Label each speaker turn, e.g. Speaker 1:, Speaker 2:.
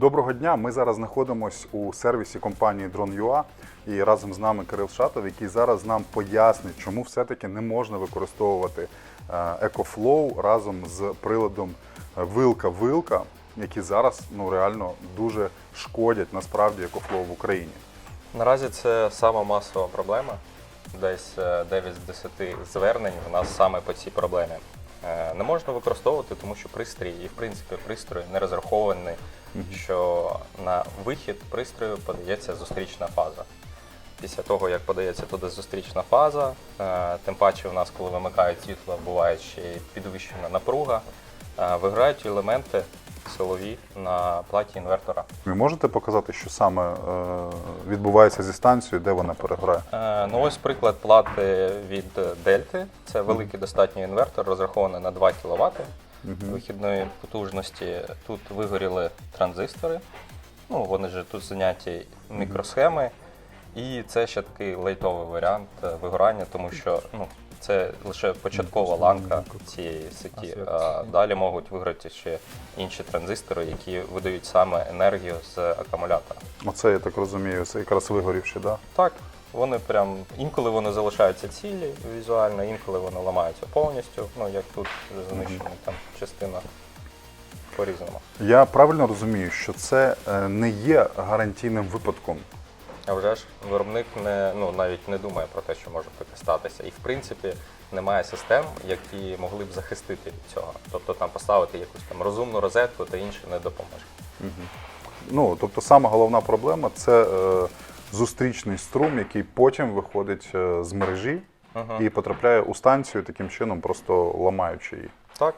Speaker 1: Доброго дня. Ми зараз знаходимося у сервісі компанії Drone.ua і разом з нами Кирил Шатов, який зараз нам пояснить, чому все-таки не можна використовувати е, EcoFlow разом з приладом е, вилка-вилка, які зараз ну реально дуже шкодять насправді EcoFlow в Україні.
Speaker 2: Наразі це сама масова проблема. Десь е, 9 з 10 звернень в нас саме по цій проблемі. Е, Не можна використовувати, тому що пристрій і в принципі пристрій не розрахований, що на вихід пристрою подається зустрічна фаза. Після того, як подається туди зустрічна фаза, е, тим паче у нас, коли вимикають світло, буває ще й підвищена напруга, е, виграють елементи силові на платі інвертора.
Speaker 1: Ви можете показати, що саме е, відбувається зі станцією, де вона переграє?
Speaker 2: Ну ось приклад плати від Дельти. Це великий достатньо інвертор, розрахований на 2 кВт вихідної потужності. Тут вигоріли транзистори. Ну, вони ж тут заняті мікросхеми. І це ще такий лейтовий варіант вигорання, тому що ну, це лише початкова ланка цієї сеті. А далі можуть виграти ще інші транзистори, які видають саме енергію з акумулятора.
Speaker 1: Оце я так розумію, це якраз вигорівши, да?
Speaker 2: Так, вони прям інколи вони залишаються цілі візуально, інколи вони ламаються повністю. Ну як тут вже знищена там частина по-різному.
Speaker 1: Я правильно розумію, що це е, не є гарантійним випадком.
Speaker 2: А вже ж виробник не ну навіть не думає про те, що може таке статися. І в принципі немає систем, які могли б захистити від цього. Тобто там поставити якусь там розумну розетку та інше не допоможе.
Speaker 1: Ну, тобто, сама головна проблема це е, зустрічний струм, який потім виходить е, з мережі
Speaker 2: ага.
Speaker 1: і потрапляє у станцію таким чином, просто ламаючи її.
Speaker 2: Так.